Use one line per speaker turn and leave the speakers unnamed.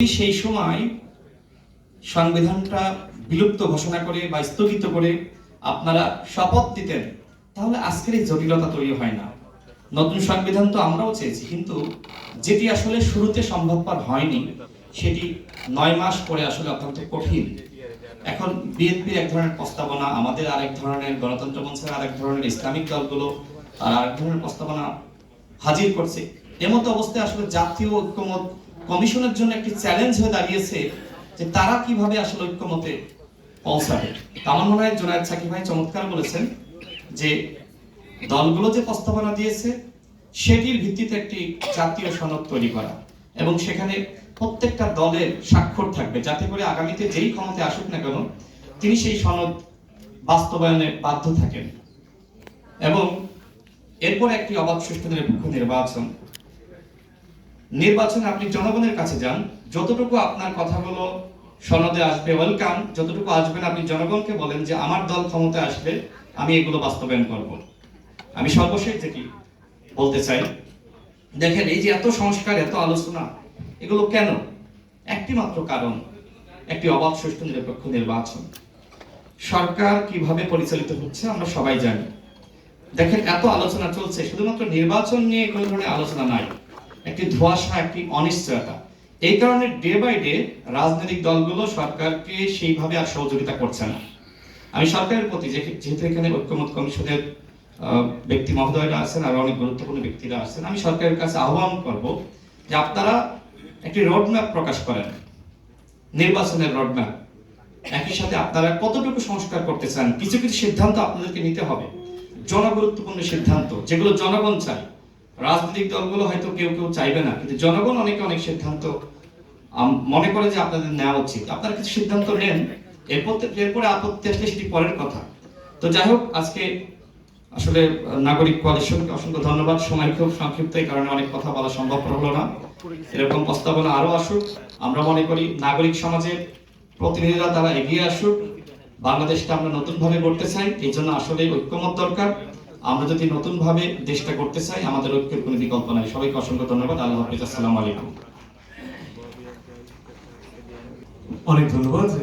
সেই সময় সংবিধানটা বিলুপ্ত ঘোষণা করে বা স্থগিত করে আপনারা শপথ দিতেন, তাহলে আজকের এই জটিলতা তৈরি হয় না। নতুন সংবিধান তো আমরাও চেয়েছি, কিন্তু যেটি আসলে শুরুতে সম্ভবপর হয়নি, সেটি নয় মাস পরে আসলে অত্যন্ত কঠিন। এখন বিএনপির এক ধরনের প্রস্তাবনা, আমাদের আরেক ধরনের গণতন্ত্র মঞ্চের আরেক ধরনের ইসলামিক দলগুলো আর আরেক ধরনের প্রস্তাবনা হাজির করছে। এমত অবস্থায় আসলে জাতীয় ঐক্যমত কমিশনের জন্য একটি চ্যালেঞ্জ হয়ে দাঁড়িয়েছে যে তারা কীভাবে আসলে ঐক্যমতে পৌঁছাবে। তো আমার মনে হয় জোনায়দ সাকিব ভাই চমৎকার বলেছেন যে দলগুলো যে প্রস্তাবনা দিয়েছে, সেটির ভিত্তিতে একটি জাতীয় সনদ তৈরি করা। এবং সেখানে প্রত্যেকটা দলের স্বাক্ষর থাকবে, যাতে করে আগামীতে যেই ক্ষমতায় আসুক না কেন, তিনি সেই সনদ বাস্তবায়নে বাধ্য থাকেন। এবং এরপর একটি অবাধ সুষ্ঠু নিরপেক্ষ নির্বাচন। নির্বাচনে আপনি জনগণের কাছে যান, যতটুকু আপনার কথাগুলো সনদে আসবে ওয়েলকাম যতটুকু আসবেন আপনি জনগণকে বলেন যে আমার দল ক্ষমতায় আসবে আমি এগুলো বাস্তবায়ন করব। আমি সর্বশেষ যেটি বলতে চাই, দেখেন এই যে এত সংস্কার, এত আলোচনা, এগুলো কেন? একটি মাত্র কারণ, একটি অবাধ, সুষ্ঠু, নিরপেক্ষ নির্বাচন। সরকার কীভাবে পরিচালিত হচ্ছে আমরা সবাই জানি। দেখেন এত আলোচনা চলছে, শুধুমাত্র নির্বাচন নিয়ে কোনো ধরনের আলোচনা নাই। একটি ধোঁয়াশা, একটি অনিশ্চয়তা। এই কারণে ডে বাই ডে রাজনৈতিক দলগুলো সরকারকে সেইভাবে আর সহযোগিতা করছে না। আমি সরকারের প্রতি যেহেতু এখানে ঐক্যমত কমিশনের ব্যক্তি মহোদয়রা আছেন আর অনেক গুরুত্বপূর্ণ ব্যক্তিরা আছেন, আমি সরকারের কাছে আহ্বান করব যে আপনারা একটি রোডম্যাপ প্রকাশ করেন, নির্বাচনের রোডম্যাপ একই সাথে আপনারা কতটুকু সংস্কার করতে চান, কিছু কিছু সিদ্ধান্ত আপনাদেরকে নিতে হবে। জনগুরুত্বপূর্ণ সিদ্ধান্ত, যেগুলো জনগণ চায়। রাজনৈতিক দলগুলো হয়তো কেউ কেউ চাইবে না, কিন্তু জনগণ অনেকে অনেক সিদ্ধান্ত মনে করে যে আপনাদের নেওয়া উচিত। আপনারা কিছু সিদ্ধান্ত নেন, এরপর এরপরে আপত্তি আসলে সেটি পরের কথা। তো যাই হোক, আজকে আসলে নাগরিক কোয়ালিশনকে অসংখ্য ধন্যবাদ। সময় খুব সংক্ষিপ্ত, এই কারণে অনেক কথা বলা সম্ভব হলো না। এরকম প্রস্তাবনা আরও আসুক। আমরা মনে করি নাগরিক সমাজের প্রতিনিধিরা তারা এগিয়ে আসুক। বাংলাদেশটা আমরা নতুন ভাবে গড়তে চাই, এই জন্য আসলে ঐক্যমত দরকার। আমরা যদি নতুন ভাবে দেশটা করতে চাই, আমাদের ঐক্যের কোনো বিকল্প নাই। সবাইকে অসংখ্য ধন্যবাদ। আল্লাহ হাফিজ, আসসালামু আলাইকুম।
অনেক ধন্যবাদ।